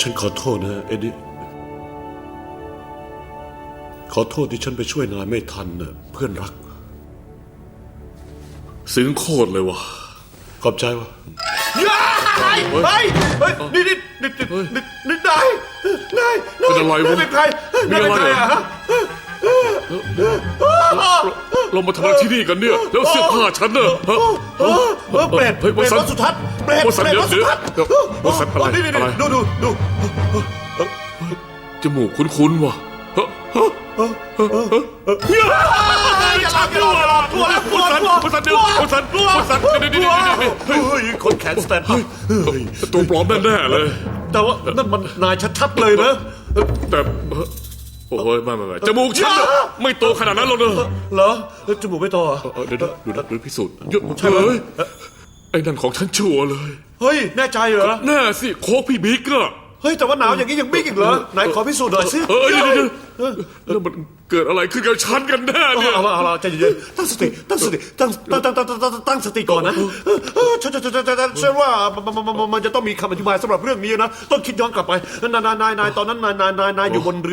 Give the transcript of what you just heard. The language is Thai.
ฉันขอโทษนะเอ็ดดี้ขอโทษที่ฉันไปช่วยนายไม่ทันนะเพื่อนรัก ซึ้งโคตรเลยวะขอบใจวะเฮ้ยเฮ้ยเฮ้ยนี่นี่นี่นี่นี่นี่นายนายเป็นอะไรวะนายเป็นใครมีนายอะไรเป็นใครเหรอ เรามาทำอะไรที่นี่กันเนี่ย แล้วเสื้อผ้าฉันเนอะฮะเออเออเปรตเฮ้ยเปรตวสันวัดสุทัศน์เปรตวสันเปรตเดี๋ยววัดสุทัศน์เดี๋ยววสันอะไรนี่นี่อะไรดูดูดูจมูกคุ้นๆว่ะฮะฮะอย่าหลับอย่าหลับกลัวแล้วกลัววสันกลัววสันเดี๋ยววสันวสันเดี๋ยวกเดี๋ยวลัวเดี๋ยวเดี๋ยวเฮ้ยเฮ้ยคนแขนสแตนด์อัพเฮ้ยตัวปลอมแน่ๆเลย แต่ว่านั่นมันนายชัดๆเลยนะแต่ โอ้ยไม่ไม่ไม่จมูกฉันน่ะไม่โตขนาดนั้นหรอกเนอะเหรอแล้วจมูกไม่โตเหรอเออเดี๋ยวดูดูดูพิสูจน์เยอะใช่ไหมเลยไอ้นั่นของฉันชัวร์เลย เฮ้ย แน่ใจเหรอ แน่สิโค้กพี่บิ๊กอะเฮ้ยแต่ว่าหนาวอย่างนี้ยังบิ๊กอีกเหรอไหนขอพิสูจน์หน่อยสิเออเดี๋ยวเดี๋ยวเดี๋ยวแล้วมันเกิดอะไรขึ้นกับฉันกันแน่เอาเนี่ยละเอาละเอาละใจเย็นๆตั้งสติตั้งสติตั้งตั้งตั้งตั้งตั้งตั้งตั้งสติก่อนนะเออเออฉันฉันฉันฉันฉันฉันว่ามันมันมันมันจะต้องมีคำอธิบายสำหรับเรื่องนี้นะต้องคิดย้อนกลับไปนายนายนายนายตอนนั้นนายนายนายนายอยู่บนเรือ